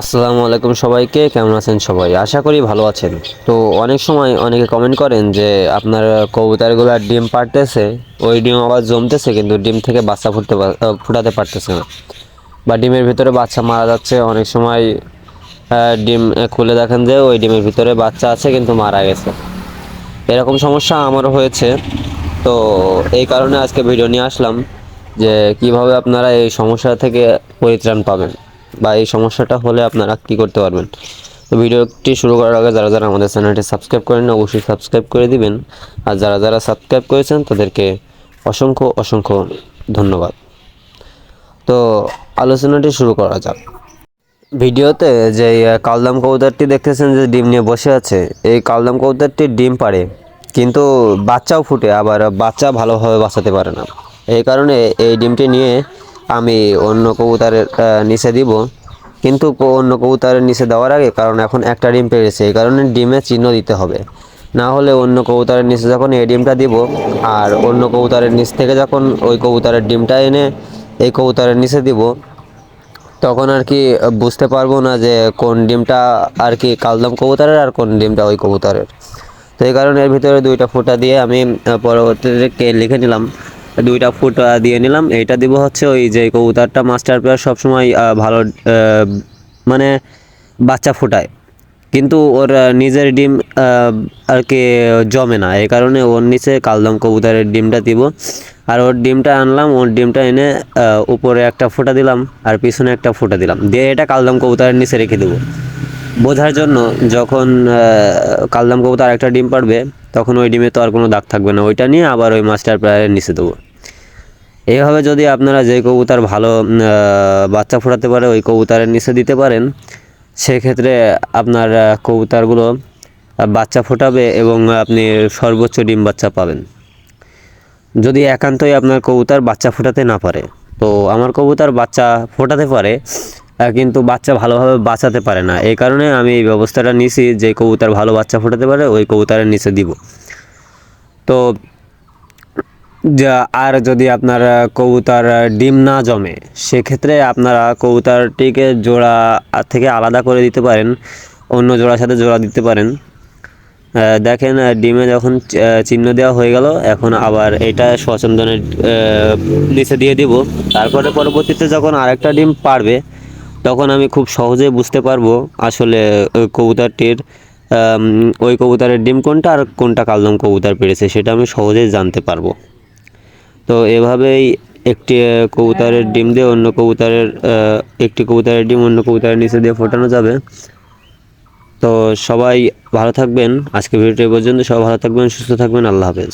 আসসালামু আলাইকুম সবাইকে, কেমন আছেন সবাই? আশা করি ভালো আছেন। তো অনেক সময় অনেকে কমেন্ট করেন যে, আপনার কবুতরগুলো ডিম পারতেছে ওই ডিম আবার জমতেছে, কিন্তু ডিম থেকে বাচ্চা ফুটতে ফুটাতে পারতেছে না। বা ডিমের ভিতরে বাচ্চা মারা যাচ্ছে, অনেক সময় ডিম খুলে দেখেন যে, ওই ডিমের ভিতরে বাচ্চা আছে, কিন্তু মারা গেছে। এরকম সমস্যা আমারও হয়েছে। তো এই কারণে আজকে ভিডিও নিয়ে আসলাম যে, কীভাবে আপনারা এই সমস্যা থেকে পরিত্রাণ পাবেন। বা এই সমস্যাটা হলে আপনারা কি করতে পারবেন? তো ভিডিওটি শুরু করার আগে যারা যারা আমাদের চ্যানেলটি সাবস্ক্রাইব করেন অবশ্যই সাবস্ক্রাইব করে দিবেন। আর যারা যারা সাবস্ক্রাইব করেছেন, তাদেরকে অসংখ্য অসংখ্য ধন্যবাদ। তো আলোচনাটি শুরু করা যাক। ভিডিওতে যে কালদাম কবুতরটি দেখতেছেন যে, ডিম নিয়ে বসে আছে। এই কালদাম কবুতরটি ডিম পারে কিন্তু বাচ্চাও ফুটে, আবার বাচ্চা ভালোভাবে বাঁচাতে পারে না। এই কারণে এই ডিমটি নিয়ে আমি অন্য কবুতরের নিচে দিব। কিন্তু অন্য কবুতরের নিচে দেওয়ার আগে, কারণ এখন একটা ডিম পেরেছে এই কারণে ডিমে চিহ্ন দিতে হবে। না হলে অন্য কবুতরের নিচে যখন এই ডিমটা দিব, আর অন্য কবুতরের নিচ থেকে যখন ওই কবুতরের ডিমটা এনে এই কবুতরের নিচে দিব, তখন আর কি বুঝতে পারব না যে কোন ডিমটা আর কি কালদম কবুতরের আর কোন ডিমটা ওই কবুতরের। তো এই কারণে এর ভিতরে দুইটা ফুটা দিয়ে আমি পরবর্তীতে লিখে নিলাম। দুইটা ফুটা দিয়ে নিলাম। এইটা দিব হচ্ছে ওই যে কবুতরটা মাস্টার পেয়ার সবসময় ভালো মানে বাচ্চা ফুটায়। কিন্তু ওর নিজের ডিম আর কি জমে না। এই কারণে ওর নিচে কালদম কবুতরের ডিমটা দিব। আর ওর ডিমটা আনলাম, ওর ডিমটা এনে উপরে একটা ফোঁটা দিলাম, আর পিছনে একটা ফোঁটা দিলাম। দিয়ে এটা কালদম কবুতরের নিচে রেখে দেবো। বোঝার জন্য যখন কালদাম কবুতর একটা ডিম পারবে, তখন ওই ডিমে তো আর কোনো দাগ থাকবে না। ওইটা নিয়ে আবার ওই মাস্টার প্রায় নিচে দেবো এইভাবে যদি আপনারা যে কবুতর ভালো বাচ্চা ফোটাতে পারে, ওই কবুতরের নিচে দিতে পারেন, সেক্ষেত্রে আপনার কবুতরগুলো বাচ্চা ফোটাবে এবং আপনি সর্বোচ্চ ডিম বাচ্চা পাবেন। যদি একান্তই আপনার কবুতর বাচ্চা ফোটাতে না পারে, তো আমার কবুতর বাচ্চা ফোটাতে পারে কিন্তু বাচ্চা ভালোভাবে বাঁচাতে পারে না। এই কারণে আমি এই ব্যবস্থাটা নিছি যে কবুতর ভালো বাচ্চা ফোটাতে পারে, ওই কবুতরের নিচে দিব। তো যা, আর যদি আপনার কবুতর ডিম না জমে, সেক্ষেত্রে আপনারা কবুতরটিকে জোড়া থেকে আলাদা করে দিতে পারেন, অন্য জোড়ার সাথে জোড়া দিতে পারেন। দেখেন ডিমে যখন চিহ্ন দেওয়া হয়ে গেল, এখন আবার এটা সচন্দনের নিচে দিয়ে দিব। তারপরে পরবর্তীতে যখন আরেকটা ডিম পারবে তখন আমি খুব সহজে বুঝতে পারব আসলে কবুতরটির ওই কবুতরের ডিম কোনটা আর কোনটা কালদম কবুতর পেরেছে সেটা আমি সহজেই জানতে পারব। তো এভাবেই একটি কবুতরের ডিম দিয়ে অন্য কবুতরের একটি কবুতরের ডিম অন্য কবুতরের নিচে দিয়ে ফোটানো যাবে। তো সবাই ভালো থাকবেন। আজকে ভিডিওটি পর্যন্ত সবাই ভালো থাকবেন, সুস্থ থাকবেন। আল্লাহ হাফেজ।